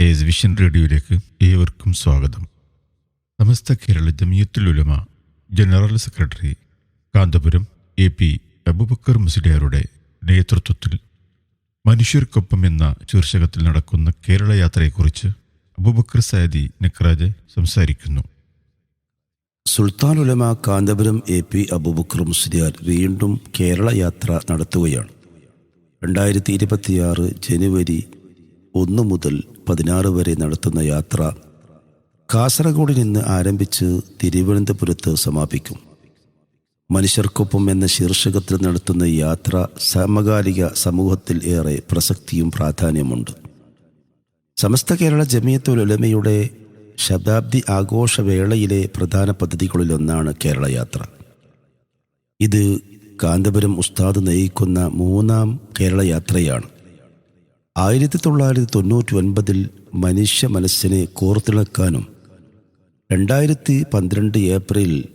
Ace vision റേഡിയോയിലേക്ക് ഏവർക്കും സ്വാഗതം. Samastha Kerala Jamiyyathul Ulama general secretary Kanthapuram A P Abubakar മുസ്ലിയാരുടെ നേതൃത്വത്തിൽ മനുഷ്യർക്കൊപ്പം എന്ന ശീർഷകത്തിൽ നടക്കുന്ന കേരള യാത്രയെക്കുറിച്ച് അബുബക്കർ സയദി നക്രാജ് സംസാരിക്കുന്നു. സുൽത്താൻ ഉലമ കാന്തപുരം എ പി അബുബക്കർ മുസ്ലിയാർ വീണ്ടും കേരള യാത്ര നടത്തുകയാണ്. രണ്ടായിരത്തി ഇരുപത്തിയാറ് ജനുവരി ഒന്ന് മുതൽ പതിനാറ് വരെ നടത്തുന്ന യാത്ര കാസർഗോഡ് നിന്ന് ആരംഭിച്ച് തിരുവനന്തപുരത്ത് സമാപിക്കും. മനുഷ്യർക്കൊപ്പം എന്ന ശീർഷകത്തിൽ നടത്തുന്ന യാത്ര സമകാലിക സമൂഹത്തിൽ ഏറെ പ്രസക്തിയും പ്രാധാന്യമുണ്ട്. സമസ്ത കേരള ജമിയത്തുൽ ഉലമയുടെ ശതാബ്ദി ആഘോഷവേളയിലെ പ്രധാന പദ്ധതികളിലൊന്നാണ് കേരള യാത്ര. ഇത് കാന്തപുരം ഉസ്താദ് നയിക്കുന്ന മൂന്നാം കേരള യാത്രയാണ്. ആയിരത്തി തൊള്ളായിരത്തി തൊണ്ണൂറ്റി ഒൻപതിൽ മനുഷ്യ മനസ്സിനെ കോർത്തിണക്കാനും രണ്ടായിരത്തി പന്ത്രണ്ട് ഏപ്രിൽ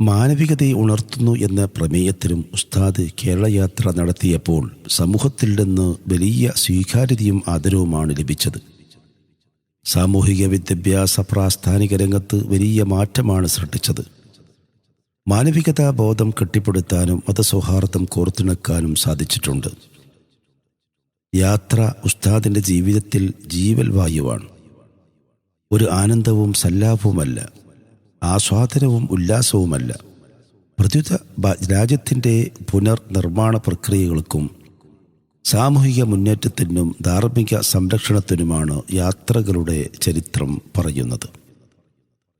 മാനവികതയെ ഉണർത്തുന്നു എന്ന പ്രമേയത്തിലും ഉസ്താദ് കേരളയാത്ര നടത്തിയപ്പോൾ സമൂഹത്തിൽ നിന്ന് വലിയ സ്വീകാര്യതയും ആദരവുമാണ് ലഭിച്ചത്. സാമൂഹിക വിദ്യാഭ്യാസ പ്രാസ്ഥാനിക രംഗത്ത് വലിയ മാറ്റമാണ് സൃഷ്ടിച്ചത്. മാനവികതാ ബോധം കെട്ടിപ്പടുത്താനും മതസൗഹാർദ്ദം കോർത്തിണക്കാനും സാധിച്ചിട്ടുണ്ട്. യാത്ര ഉസ്താദിന്റെ ജീവിതത്തിൽ ജീവൽ വായുവാണ്. ഒരു ആനന്ദവും സല്ലാപവുമല്ല ആസ്വാദനവും ഉല്ലാസവുമല്ല. പ്രത്യുത രാജ്യത്തിന്റെ പുനർനിർമ്മാണ പ്രക്രിയകൾക്കും സാമൂഹിക മുന്നേറ്റത്തിനും ധാർമ്മിക സംരക്ഷണത്തിനുമാണ് യാത്രകളുടെ ചരിത്രം പറയുന്നത്.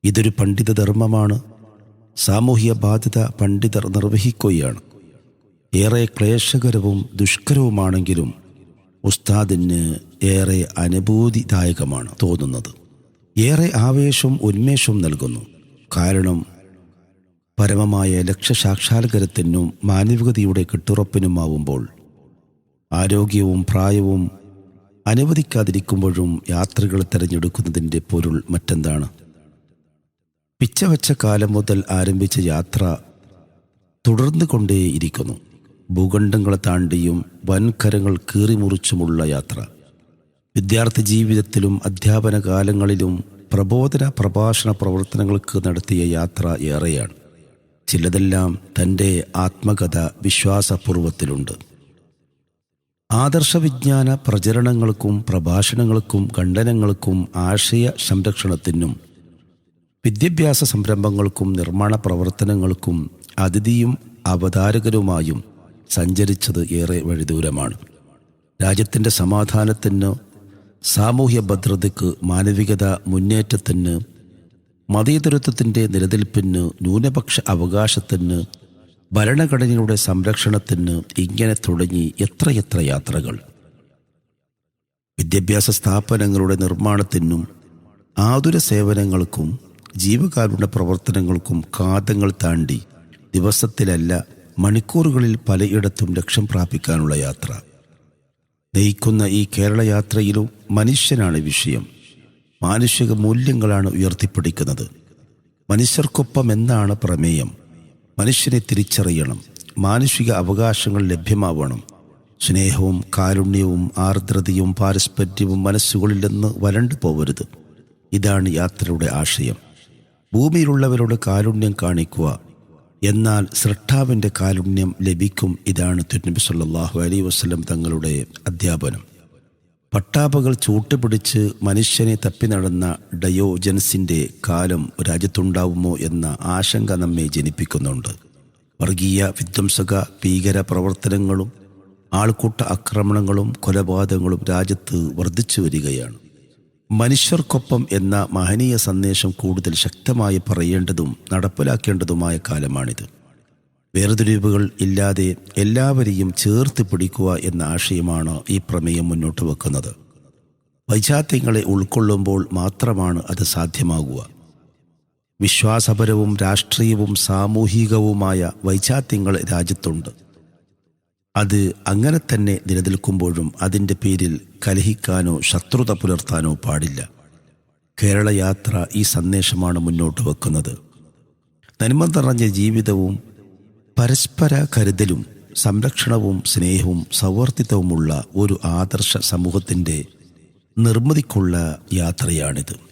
ഇതൊരു പണ്ഡിത ധർമ്മമാണ് സാമൂഹിക ബാധ്യത പണ്ഡിതർ നിർവഹിക്കുകയാണ്. ഏറെ ക്ലേശകരവും ദുഷ്കരവുമാണെങ്കിലും ഉസ്താദിന് ഏറെ അനുഭൂതിദായകമാണ് തോന്നുന്നത്. ഏറെ ആവേശവും ഉന്മേഷവും നൽകുന്നു. കാരണം പരമമായ ലക്ഷ്യസാക്ഷാത്കാരത്തിനും മാനവികതയുടെ കെട്ടുറപ്പിനുമാവുമ്പോൾ ആരോഗ്യവും പ്രായവും അനുവദിക്കാതിരിക്കുമ്പോഴും യാത്രകൾ തിരഞ്ഞെടുക്കുന്നതിന്റെ പൊരുൾ മറ്റെന്താണ്? പിച്ചവച്ച കാലം മുതൽ ആരംഭിച്ച യാത്ര തുടർന്നു കൊണ്ടേയിരിക്കുന്നു ഭൂഖണ്ഡങ്ങളെ താണ്ടിയും വൻകരങ്ങൾ കീറിമുറിച്ചുമുള്ള യാത്ര. വിദ്യാർത്ഥി ജീവിതത്തിലും അധ്യാപന കാലങ്ങളിലും പ്രബോധന പ്രഭാഷണ പ്രവർത്തനങ്ങൾക്ക് നടത്തിയ യാത്ര ഏറെയാണ്. ചിലതെല്ലാം തന്റെ ആത്മകഥ വിശ്വാസപൂർവത്തിലുണ്ട് ആദർശ വിജ്ഞാന പ്രചരണങ്ങൾക്കും പ്രഭാഷണങ്ങൾക്കും ഖണ്ഡനങ്ങൾക്കും ആശയ സംരക്ഷണത്തിനും വിദ്യാഭ്യാസ സംരംഭങ്ങൾക്കും നിർമ്മാണ പ്രവർത്തനങ്ങൾക്കും അതിഥിയും അവതാരകരുമായും സഞ്ചരിച്ചത് ഏറെ വഴിദൂരമാണ്. രാജ്യത്തിന്റെ സമാധാനത്തിന് സാമൂഹ്യ ഭദ്രതയ്ക്ക് മാനവികത മുന്നേറ്റത്തിന് മതേതരത്വത്തിന്റെ നിലനിൽപ്പിന് ന്യൂനപക്ഷ അവകാശത്തിന് ഭരണഘടനയുടെ സംരക്ഷണത്തിന് ഇങ്ങനെ തുടങ്ങി എത്രയെത്ര യാത്രകൾ. വിദ്യാഭ്യാസ സ്ഥാപനങ്ങളുടെ നിർമ്മാണത്തിനും ആതുര സേവനങ്ങൾക്കും ജീവകാരുണ്യ പ്രവർത്തനങ്ങൾക്കും കാതങ്ങൾ താണ്ടി ദിവസത്തിലല്ല മണിക്കൂറുകളിൽ പലയിടത്തും ലക്ഷ്യം പ്രാപിക്കാനുള്ള യാത്ര. നയിക്കുന്ന ഈ കേരള യാത്രയിലും മനുഷ്യനാണ് വിഷയം. മാനുഷിക മൂല്യങ്ങളാണ് ഉയർത്തിപ്പിടിക്കുന്നത്. മനുഷ്യർക്കൊപ്പം എന്നാണ് പ്രമേയം. മനുഷ്യനെ തിരിച്ചറിയണം. മാനുഷിക അവകാശങ്ങൾ ലഭ്യമാവണം. സ്നേഹവും കാരുണ്യവും ആർദ്രതയും പാരസ്പര്യവും മനസ്സുകളിൽ നിന്ന് വരണ്ടു പോവരുത്. ഇതാണ് യാത്രയുടെ ആശയം. ഭൂമിയിലുള്ളവരോട് കാരുണ്യം കാണിക്കുക എന്നാൽ സൃഷ്ടാവിന്റെ കാരുണ്യം ലഭിക്കും ഇതാണ് തിരുനബി സല്ലാഹു അലൈഹി വസ്ലം തങ്ങളുടെ അധ്യാപനം. പട്ടാപകൾ ചൂട്ടുപിടിച്ച് മനുഷ്യനെ തപ്പി നടന്ന ഡയോജൻസിന്റെ കാലം രാജ്യത്തുണ്ടാവുമോ എന്ന ആശങ്ക നമ്മെ ജനിപ്പിക്കുന്നുണ്ട്. വർഗീയ വിധ്വംസക ഭീകര പ്രവർത്തനങ്ങളും ആൾക്കൂട്ട ആക്രമണങ്ങളും കൊലപാതകങ്ങളും രാജ്യത്ത് വർദ്ധിച്ചു വരികയാണ്. മനുഷ്യർക്കൊപ്പം എന്ന മഹനീയ സന്ദേശം കൂടുതൽ ശക്തമായി പറയേണ്ടതും നടപ്പിലാക്കേണ്ടതുമായ കാലമാണിത്. വേർതിരിവുകൾ ഇല്ലാതെ എല്ലാവരെയും ചേർത്ത് പിടിക്കുക എന്ന ആശയമാണ് ഈ പ്രമേയം മുന്നോട്ട് വെക്കുന്നത്. വൈജാത്യങ്ങളെ ഉൾക്കൊള്ളുമ്പോൾ മാത്രമാണ് അത് സാധ്യമാകുക. വിശ്വാസപരവും രാഷ്ട്രീയവും സാമൂഹികവുമായ വൈജാത്യങ്ങൾ രാജ്യത്തുണ്ട്. അത് അങ്ങനെ തന്നെ നിലനിൽക്കുമ്പോഴും അതിന്റെ പേരിൽ കലഹിക്കാനോ ശത്രുത പുലർത്താനോ പാടില്ല. കേരള യാത്ര ഈ സന്ദേശമാണ് മുന്നോട്ട് വെക്കുന്നത്. നന്മ നിറഞ്ഞ ജീവിതവും പരസ്പര കരുതലും സംരക്ഷണവും സ്നേഹവും സൗവർത്തിത്വവുമുള്ള ഒരു ആദർശ സമൂഹത്തിന്റെ നിർമ്മിതിക്കുള്ള യാത്രയാണിത്.